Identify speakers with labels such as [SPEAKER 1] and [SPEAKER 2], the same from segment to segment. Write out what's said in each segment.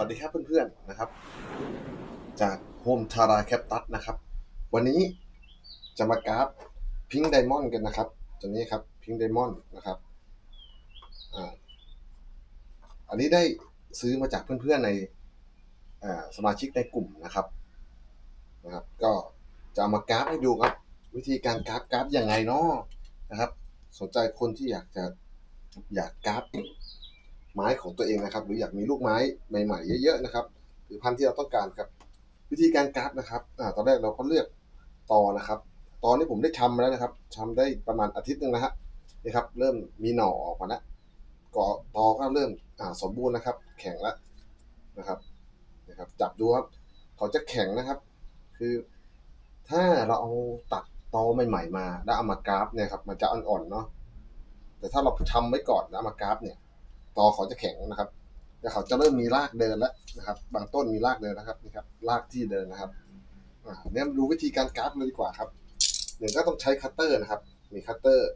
[SPEAKER 1] วัสดีครับเพื่อนๆนะครับ จากโฮมทาราแคปตัสนะครับ วันนี้จะมากราฟพิงค์ไดมอนด์กันนะครับตัวนี้ครับพิงค์ไดมอนด์นะครับอ่าอันนี้ได้ซื้อมาจากเพื่อนๆในสมาชิกในกลุ่มนะครับนะครับ ก็จะเอามากราฟให้ดูครับ วิธีการกราฟกราฟยังไงเนาะนะครับ สนใจคนที่อยากจะอยากกราฟ ไม้ของตัวเองนะครับ หรืออยากมีลูกไม้ใหม่ๆเยอะๆนะครับ หรือพันธุ์ที่เราต้องการครับ วิธีการกราฟนะครับอตอนแรกเราก็เลือกตอนะครับ ตอนนี้ผมได้ทำมาแล้วนะครับทำได้ประมาณอาทิตย์หนึ่งนะฮะนี่ครับ เริ่มมีหน่อออกมาแล้วก็ตอก็เริ่มสมบูรณ์นะครับ แข็งแล้วนะครับนะครับ จับดูครับเขาจะแข็งนะครับ คือถ้าเราเอาตัดตอใหม่ ๆ มา แล้วเอามากราฟเนี่ยครับมันจะอ่อนๆเนาะแต่ถ้าเราทำไว้ก่อนแล้วมากราฟเนี่ย ตอเขาจะแข็งนะครับแต่เขาจะเริ่มมีรากเดินแล้วนะครับ บางต้นมีรากเดินนะครับนี่ครับรากที่เดินนะครับอ่าเนี่ยดูวิธีการกราฟเลยดีกว่าครับหนึ่งก็ต้องใช้คัตเตอร์นะครับ มีคัตเตอร์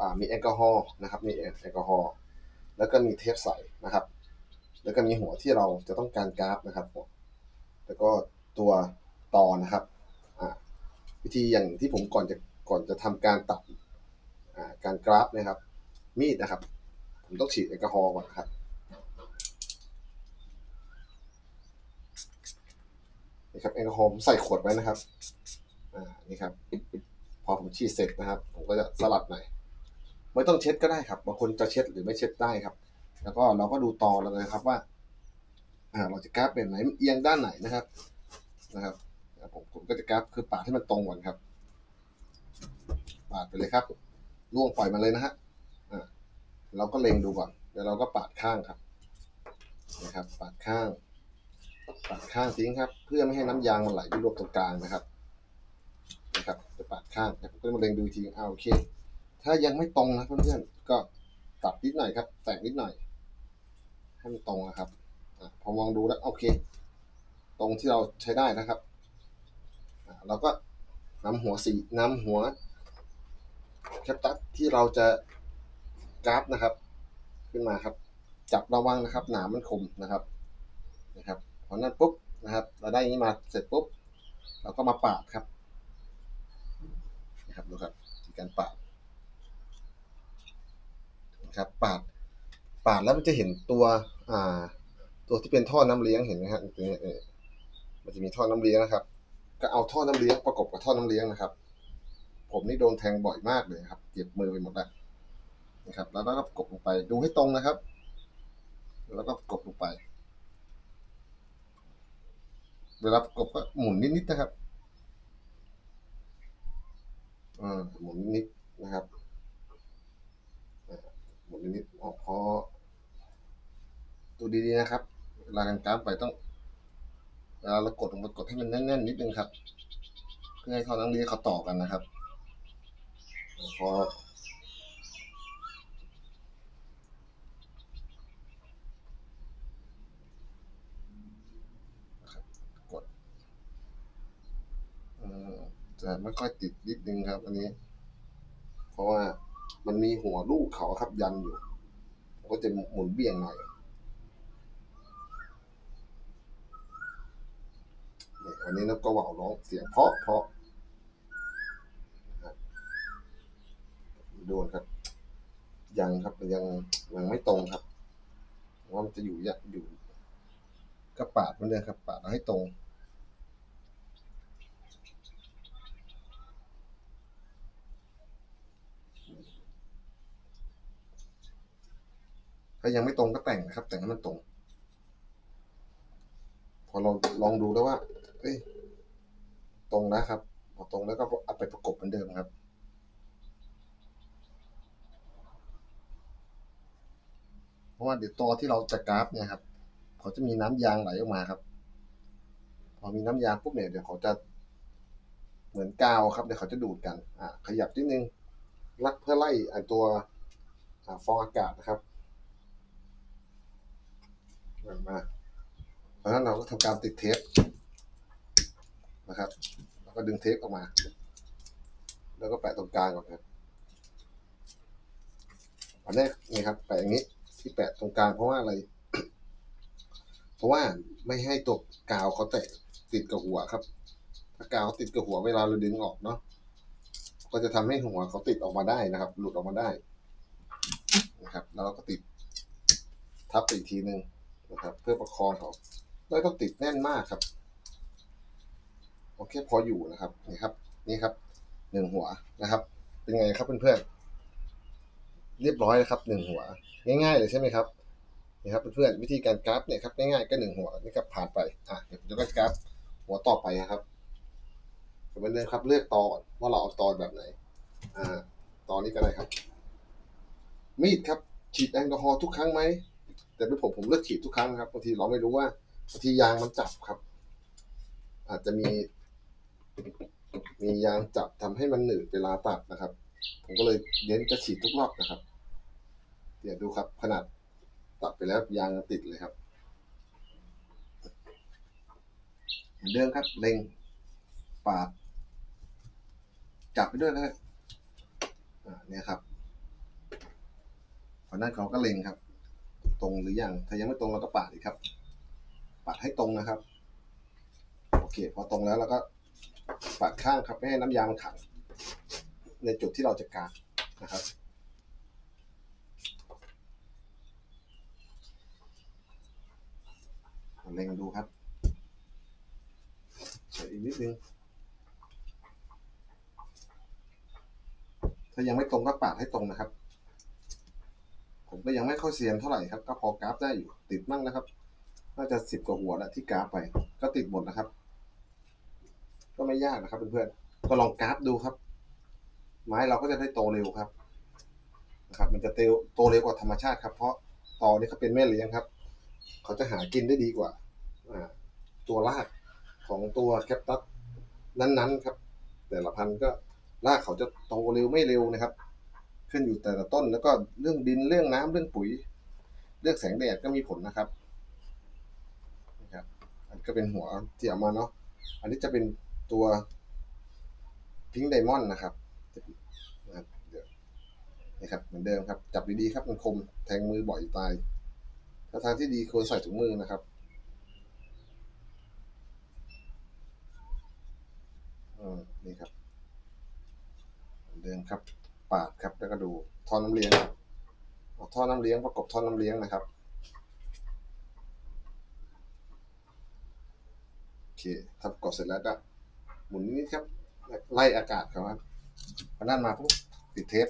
[SPEAKER 1] อ่ามีแอลกอฮอล์นะครับ มีแอลกอฮอล์แล้วก็มีเทปใสนะครับ แล้วก็มีหัวที่เราจะต้องการกราฟนะครับแล้วก็ตัวตอนะครับอ่าวิธีอย่างที่ผมก่อนจะก่อนจะทำการตัดอ่าการกราฟนะครับ มีดนะครับ ผมต้องฉีดแอลกอฮอล์ก่อนครับนี่ครับแอลกอฮอล์ผมใส่ขวดไว้นะครับ อ่า นี่ครับ พอผมฉีดเสร็จนะครับ ผมก็จะสลัดหน่อย ไม่ต้องเช็ดก็ได้ครับ บางคนจะเช็ดหรือไม่เช็ดได้ครับ แล้วก็เราก็ดูตอเราเลยครับว่า อ่า เราจะกราฟเป็นไหนเอียงด้านไหนนะครับ นะครับ ผมผมก็จะกราฟคือปาดให้มันตรงก่อนครับ ปาดไปเลยครับล่วงปล่อยมาเลยนะฮะ เราก็เล็งดูก่อนแล้วเราก็ปาดข้างครับนะครับปาดข้างปาดข้างทิ้งครับ เพื่อไม่ให้น้ำยางมันไหลไปรวมตรงกลางนะครับนะครับจะปาดข้างแล้วก็มาเล็งดูอีกทีอ้าวโอเค ถ้ายังไม่ตรงนะเพื่อนๆก็ตัดนิดหน่อยครับ แตกนิดหน่อย ให้มันตรงนะครับอพอมองดูแล้วโอเค ตรงที่เราใช้ได้นะครับเราก็นำหัวสีนำหัวแคปตัสที่เราจะ กราฟนะครับ ขึ้นมาครับ จับระวังนะครับ หนามมันคมนะครับนะครับพอนั้นปุ๊บนะครับ เราได้ย่างนี้มาเสร็จปุ๊บ เราก็มาปาดครับนะครับดูครับที่การปาดนะครับปาดปาดแล้วมันจะเห็นตัวอ่าตัวที่เป็นท่อน้ำเลี้ยงเห็นไหมครับตรงนี้มันจะมีท่อน้ำเลี้ยงนะครับ ก็เอาท่อน้ำเลี้ยงประกบกับท่อน้ำเลี้ยงนะครับ ผมนี่โดนแทงบ่อยมากเลยครับเจ็บมือไปหมดแล้ว นะครับ แล้วก็กดลงไปดูให้ตรงนะครับ แล้วก็กดลงไป เวลากดก็หมุนนิดๆนะครับอ่าหมุนนิดๆนะครับหมุนนิดๆออกพอดูดีๆนะครับ เวลาการกราฟไปต้องเวลาเรากดลงไปกดให้มันแน่นๆนิดนึงครับ เพื่อให้เขาทั้งนี้เขาต่อกันนะครับพอ กด จะไม่ค่อยติดนิดนึงครับ อันนี้ เพราะว่ามันมีหัวลูกเขาครับยันอยู่ ก็จะหมุนเบี่ยงหน่อยนี่วันนี้นกกระเหว่าร้องเสียงเพาะเพาะโดนครับ ยังครับยังยังไม่ตรงครับว่ามันจะอยู่ยอยู่ก็ปาดมันเลยครับ ปาดเอาให้ตรง ถ้ายังไม่ตรงก็แต่งนะครับ แต่งให้มันตรง พอเราลองดูแล้วว่าเอ้ยตรงนะครับพอตรงแล้วก็เอาไปประกบเหมือนเดิมครับเพราะว่าเดี๋ยวตัวที่เราจะกราฟเนี่ยครับเขาจะมีน้ำยางไหลออกมาครับ พอมีน้ำยางปุ๊บเนี่ยเดี๋ยวเขาจะเหมือนกาวครับเดี๋ยวเขาจะดูดกัน อ่าขยับนิดนึงลักเพื่อไล่ไอตัวฟองอากาศนะครับ มาเพราะฉะนั้นเราก็ทำการติดเทปนะครับแล้วก็ดึงเทปออกมา แล้วก็แปะตรงกลางก่อนครับอันนี้นี่ครับ แปะอย่างนี้ที่แปะตรงกลางเพราะว่าอะไร เพราะว่าไม่ให้ตัวกาวเขาแตะติดกับหัวครับ ถ้ากาวติดกับหัวเวลาเราดึงออกเนาะก็จะทำให้หัวเขาติดออกมาได้นะครับ หลุดออกมาได้นะครับ แล้วเราก็ติดทับอีกทีหนึ่ง นะครับ เพื่อประคองเขาไม่ต้องติดแน่นมากครับ โอเคพออยู่นะครับนี่ครับ นี่ครับหนึ่งหัวนะครับ เป็นไงครับเพื่อนๆเรียบร้อยแล้วครับหนึ่งหัว ง่าย ๆ เลยใช่ไหมครับนี่ครับเพื่อนๆวิธีการกราฟเนี่ยครับง่ายๆก็หนึ่งหัวนี่ครับผ่านไปอะเดี๋ยวผมจะกราฟหัวต่อไปนะครับเหมือนเดิมครับเลือกตอนว่าเราเอาตอนแบบไหน อ่า ตอนนี้ก็ได้ครับ มีดครับฉีดแอลกอฮอล์ทุกครั้งไหม แต่เป็นผมผมเลือกฉีดทุกครั้งนะครับบางทีเราไม่รู้ว่าบางทียางมันจับครับ อาจจะมี มียางจับทำให้มันหนืดเวลาตัดนะครับ ผมก็เลยเน้นจะฉีดทุกรอบนะครับ เดี๋ยวดูครับขนาดตัดไปแล้วยางติดเลยครับเหมือนเดิมครับเล็งปาดจับไปด้วยนะครับเนี่ยครับพอนั้นเขาก็เล็งครับ ตรงหรือยังถ้ายังไม่ตรงเราก็ปาดอีกครับ ปาดให้ตรงนะครับ โอเค พอตรงแล้วเราก็ปาดข้างครับไม่ให้น้ำยามันขัง ในจุดที่เราจะกางนะครับเล็งดูครับเฉยอีกนิดนึง ถ้ายังไม่ตรงก็ปาดให้ตรงนะครับ ผมก็ยังไม่ค่อยเซียนเท่าไหร่ครับ ก็พอกราฟได้อยู่ติดมั่งนะครับ น่าจะสิบกว่าหัวแล้วที่กราฟไป ก็ติดหมดนะครับ ก็ไม่ยากนะครับเพื่อนๆก็ลองกราฟดูครับ ไม้เราก็จะได้โตเร็วครับนะครับ มันจะเตโตเร็วกว่าธรรมชาติครับ เพราะตอนี้เขาเป็นแม่เลี้ยงครับ เขาจะหากินได้ดีกว่าอ่าตัวรากของตัวแคปตัสนั้นๆครับ แต่ละพันธุ์ก็รากเขาจะโตเร็วไม่เร็วนะครับ ขึ้นอยู่แต่ละต้น แล้วก็เรื่องดินเรื่องน้ำเรื่องปุ๋ย เรื่องแสงแดดก็มีผลนะครับนะครับ อันก็เป็นหัวที่เอามาเนาะอันนี้จะเป็นตัวพิงไดมอนด์นะครับนะครับเดี๋ยวนี่ครับเหมือนเดิมครับ จับดีๆครับมันคมแทงมือบ่อยตายถ้าทางที่ดีควรใส่ถุงมือนะครับอืมนี่ครับเหมือนเดิมครับ ปาดครับ แล้วก็ดูท่อน้ำเลี้ยงเอาท่อน้ำเลี้ยงประกบท่อน้ำเลี้ยงนะครับโอเคถ้าประกบเสร็จแล้วก็หมุนนิดครับ ไล่อากาศครับพอนั่นมาปุ๊บติดเทป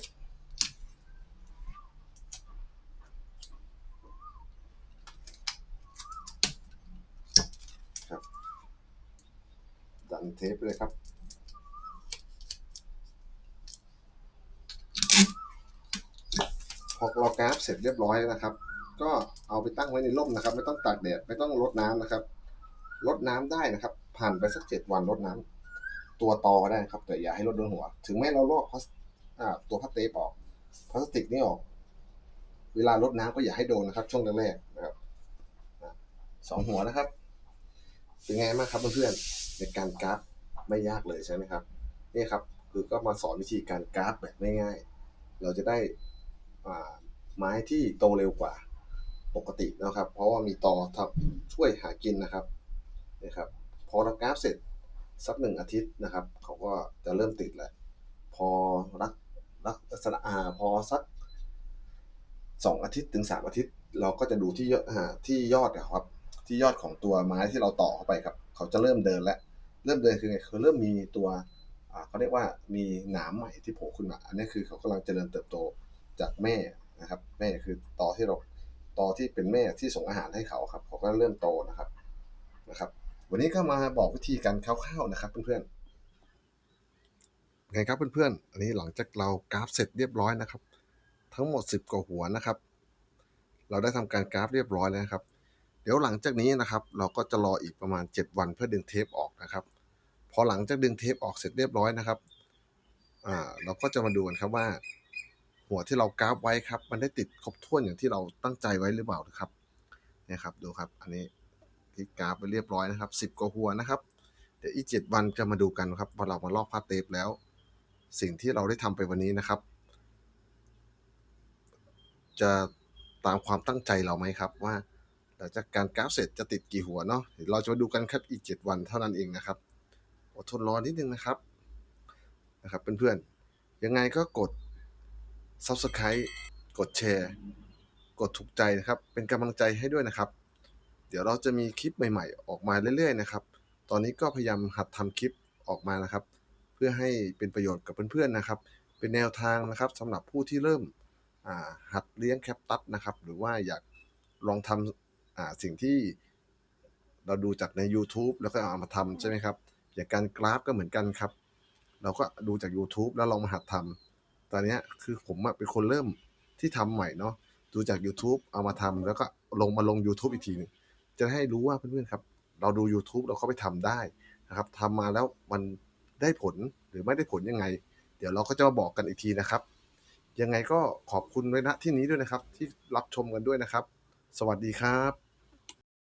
[SPEAKER 1] ครับดันเทปเลยครับ พอเรากราฟเสร็จเรียบร้อยนะครับ ก็เอาไปตั้งไว้ในร่มนะครับ ไม่ต้องตากแดดไม่ต้องรดน้ำนะครับรดน้ำได้นะครับ ผ่านไปสักเจ็ดวันรดน้ำตัวตอก็ได้ครับ แต่อย่าให้รดโดนหัว ถึงแม้เราลอกพลาสตัวพลาสเตปออกพลาสติกนี่ออก เวลารดน้ำก็อย่าให้โดนนะครับ ช่วงแรกๆนะครับสองหัวนะครับ เป็นไงบ้างครับเพื่อนๆในการกราฟไม่ยากเลยใช่ไหมครับนี่ครับ คือก็มาสอนวิธีการกราฟแบบง่ายๆเราจะได้ ไม้ที่โตเร็วกว่าปกตินะครับ เพราะว่ามีตอทับช่วยหากินนะครับนะครับพอรากราฟเสร็จสักหนึ่งอาทิตย์นะครับ เขาก็จะเริ่มติดแล้วพอรักรักลักษณะอาพอสักสองอาทิตย์ถึงสามอาทิตย์ เราก็จะดูที่ยอดที่ยอดนะครับ ที่ยอดของตัวไม้ที่เราต่อเข้าไปครับ เขาจะเริ่มเดินแล้วเริ่มเดินคือไงคือเริ่มมีตัวเขาเรียกว่ามีหนามใหม่ที่โผล่ขึ้นมา อันนี้คือเขากำลังเจริญเติบโต จากแม่นะครับ แม่คือตอที่เราตอที่เป็นแม่ที่ส่งอาหารให้เขาครับเขาก็เริ่มโตนะครับนะครับ วันนี้ก็มาบอกวิธีการคร่าวๆนะครับ เพื่อนๆไงครับเพื่อนๆอันนี้หลังจากเรากราฟเสร็จเรียบร้อยนะครับ ทั้งหมด 10กว่าหัวนะครับ เราได้ทำการกราฟเรียบร้อยแล้วนะครับ เดี๋ยวหลังจากนี้นะครับ เราก็จะรออีกประมาณ 7 วันเพื่อดึงเทปออกนะครับ พอหลังจากดึงเทปออกเสร็จเรียบร้อยนะครับอ่าเราก็จะมาดูกันครับว่า หัวที่เรากราฟไว้ครับ มันได้ติดครบถ้วนอย่างที่เราตั้งใจไว้หรือเปล่านะครับนี่ครับดูครับ อันนี้ที่กราฟไปเรียบร้อยนะครับ 10กว่าหัวนะครับ เดี๋ยวอีก7วันจะมาดูกันครับพอเรามาลอกผ้าเทปแล้ว สิ่งที่เราได้ทำไปวันนี้นะครับ จะตามความตั้งใจเราไหมครับว่าหลังจากการกราฟเสร็จจะติดกี่หัวเนาะเดี๋ยวเราจะมาดูกันครับอีก 7 วันเท่านั้นเองนะครับอดทนรอนิดนึงนะครับนะครับเพื่อนๆยังไงก็กด Subscribe กดแชร์ กดถูกใจนะครับ เป็นกำลังใจให้ด้วยนะครับ เดี๋ยวเราจะมีคลิปใหม่ๆ ออกมาเรื่อยๆนะครับ ตอนนี้ก็พยายามหัดทำคลิปออกมานะครับ เพื่อให้เป็นประโยชน์กับเพื่อนๆนะครับ เป็นแนวทางนะครับสำหรับผู้ที่เริ่มหัดเลี้ยงแคปตัสนะครับ หรือว่าอยากลองทำสิ่งที่เราดูจากใน YouTube แล้วก็เอามาทำใช่ไหมครับ อย่างการกราฟก็เหมือนกันครับ เราก็ดูจาก YouTube แล้วลองมาหัดทำ ตอนนี้คือผมอะเป็นคนเริ่มที่ทำใหม่เนาะดูจาก YouTube เอามาทำแล้วก็ลงมาลง YouTube อีกทีหนึงจะให้รู้ว่าเพื่อนๆครับ เราดู YouTube เราเข้าไปทำได้นะครับทำมาแล้วมันได้ผลหรือไม่ได้ผลยังไง เดี๋ยวเราก็จะมาบอกกันอีกทีนะครับ ยังไงก็ขอบคุณไว้ณที่นี้ด้วยนะครับ ที่รับชมกันด้วยนะครับ สวัสดีครับ